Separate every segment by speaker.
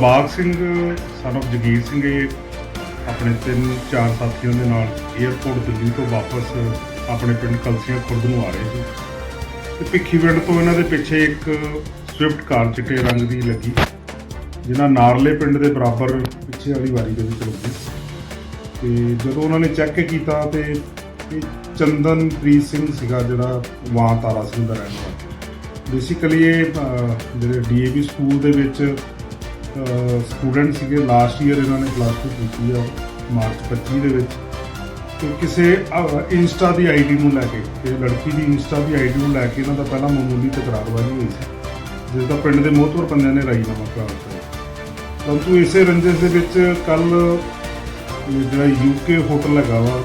Speaker 1: Bagh Singh son of Jagir Singh ਇਹ ਆਪਣੇ ਤਿੰਨ ਚਾਰ ਸਾਥੀਆਂ ਦੇ ਨਾਲ 에ਅਰਪੋਰਟ ਦਿੱਲੀ ਤੋਂ ਵਾਪਸ ਆਪਣੇ ਪਿੰਡ ਕਲਸੀਆਂ ਖੁਰਦ ਨੂੰ ਆ ਰਹੇ ਸੀ। ਤੇ ਭਿੱਖੀ ਪਿੰਡ ਤੋਂ ਇਹਨਾਂ ਦੇ ਪਿੱਛੇ ਇੱਕ ਸਵਿਫਟ ਕਾਰ ਚਿੱਟੇ ਰੰਗ ਦੀ ਲੱਗੀ ਜਿਹਨਾਂ ਨਾਰਲੇ ਪਿੰਡ ਦੇ ਬਰਾਬਰ ਪਿੱਛੇ ਵਾਲੀ ਵਾਰੀ ਦੇ ਵਿੱਚ ਲੱਗੀ। ਤੇ ਜਦੋਂ ਉਹਨਾਂ ਨੇ ਚੈੱਕ ਕੀਤਾ ਤੇ ਚੰਦਨਪ੍ਰੀਤ ਸਿੰਘ ਸੀਗਾ ਜਿਹੜਾ ਵਾਂ ਤਾਰਾ ਸਿੰਘ ਦਾ ਰਹਿਣ ਵਾਲਾ। ਬੇਸਿਕਲੀ ਇਹ ਅਹ, ਜਿਹੜੇ ਡੀਏਵੀ ਸਕੂਲ ਦੇ ਵਿੱਚ ਸਟੂਡੈਂਟ ਸੀਗੇ ਲਾਸਟ ਈਅਰ ਇਹਨਾਂ ਨੇ ਪਲੱਸ 2 ਕੀਤੀ ਆ ਮਾਰਚ 25 ਦੇ ਵਿੱਚ। ਤੇ ਕਿਸੇ ਇੰਸਟਾ ਦੀ ਆਈਡੀ ਨੂੰ ਲੈ ਕੇ ਇਹ ਲੜਕੀ ਦੀ ਇੰਸਟਾ ਦੀ ਆਈਡੀ ਨੂੰ ਲੈ ਕੇ ਇਹਨਾਂ ਦਾ ਪਹਿਲਾਂ ਮਾਮੂਲੀ ਤਕਰਾਰਬਾਜ਼ੀ ਹੋਈ ਸੀ ਜਿਸ ਦਾ ਪਿੰਡ ਦੇ ਮੋਹਤਵਰ ਬੰਦਿਆਂ ਨੇ ਰਾਜੀਨਾਮਾ ਕਰਾ ਦਿੱਤਾ ਪਰੰਤੂ ਇਸੇ ਰੰਜਸ ਦੇ ਵਿੱਚ ਕੱਲ ਜਿਹੜਾ ਯੂਕੇ ਹੋਟਲ ਹੈਗਾ ਵਾ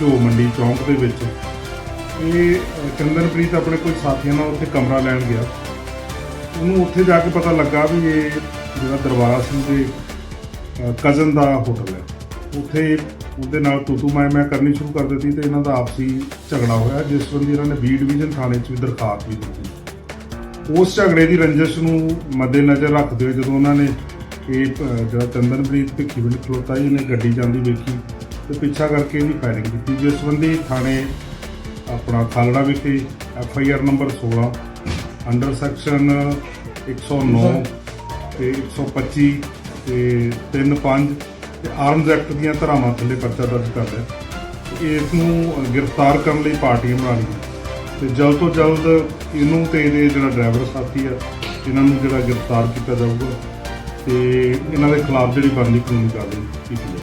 Speaker 1: ਢੋ ਮੰਡੀ ਚੌਂਕ ਦੇ ਵਿੱਚ ਇਹ ਅਹ, ਚੰਦਨਪ੍ਰੀਤ ਆਪਣੇ ਕੋਈ ਸਾਥੀਆਂ ਨਾਲ ਉੱਥੇ ਕਮਰਾ ਲੈਣ ਗਿਆ। ਉਹਨੂੰ ਉੱਥੇ ਜਾ ਕੇ ਪਤਾ ਲੱਗਾ ਵੀ ਇਹ ਜਿਹੜਾ ਦਰਬਾਰਾ ਸਿੰਘ ਦੇ ਕਜ਼ਨ ਦਾ ਹੋਟਲ ਹੈ। ਉੱਥੇ ਉਹਦੇ ਨਾਲ ਤੂਤੂ ਮੈਂ ਮੈਂ ਕਰਨੀ ਸ਼ੁਰੂ ਕਰ ਦਿੱਤੀ ਤੇ ਇਹਨਾਂ ਦਾ ਆਪਸੀ ਝਗੜਾ ਹੋਇਆ, ਜਿਸ ਸੰਬੰਧੀ ਇਹਨਾਂ ਨੇ ਬੀ ਡਿਵੀਜ਼ਨ ਥਾਣੇ 'ਚ ਵੀ ਦਰਖਾਸਤ ਵੀ ਦਿੱਤੀ। ਉਸ ਝਗੜੇ ਦੀ ਰੰਜਿਸ਼ ਨੂੰ ਮੱਦੇਨਜ਼ਰ ਰੱਖਦੇ ਹੋਏ ਜਦੋਂ ਉਹਨਾਂ ਨੇ ਇਹ ਜਿਹੜਾ ਚੰਦਨਪ੍ਰੀਤ ਭਿੱਖੀ ਪਿੰਡ ਖਲੋਤਾ ਜੀ ਨੇ ਗੱਡੀ ਜਾਂਦੀ ਵੇਖੀ ਤੇ ਪਿੱਛਾ ਕਰਕੇ ਇਹਦੀ ਫਾਇਰਿੰਗ ਕੀਤੀ, ਜਿਸ ਸੰਬੰਧੀ ਥਾਣੇ ਆਪਣਾ ਖਾਲੜਾ ਵਿਖੇ F I R number 16 under section 109 ਤੇ 125 ਤੇ 35 ਤੇ ਆਰਮਜ਼ ਐਕਟ ਦੀਆਂ ਧਾਰਾਵਾਂ ਥੱਲੇ ਪਰਚਾ ਦਰਜ ਕਰ ਲਿਆ। ਤੇ ਇਸ ਨੂੰ ਗ੍ਰਿਫਤਾਰ ਕਰਨ ਲਈ ਪਾਰਟੀਆਂ ਬਣਾ ਲਈਆਂ ਤੇ ਜਲਦ ਤੋਂ ਜਲਦ ਇਹਨੂੰ ਤੇ ਇਹਦੇ ਜਿਹੜਾ ਡਰਾਈਵਰ ਸਾਥੀ ਆ, ਇਹਨਾਂ ਨੂੰ ਜਿਹੜਾ ਗ੍ਰਿਫਤਾਰ ਕੀਤਾ ਜਾਊਗਾ ਤੇ ਇਹਨਾਂ ਦੇ ਖਿਲਾਫ ਜਿਹੜੀ ਬਣਦੀ ਕਾਨੂੰਨੀ ਕਾਰਵਾਈ ਕੀਤੀ ਜਾਊਗੀ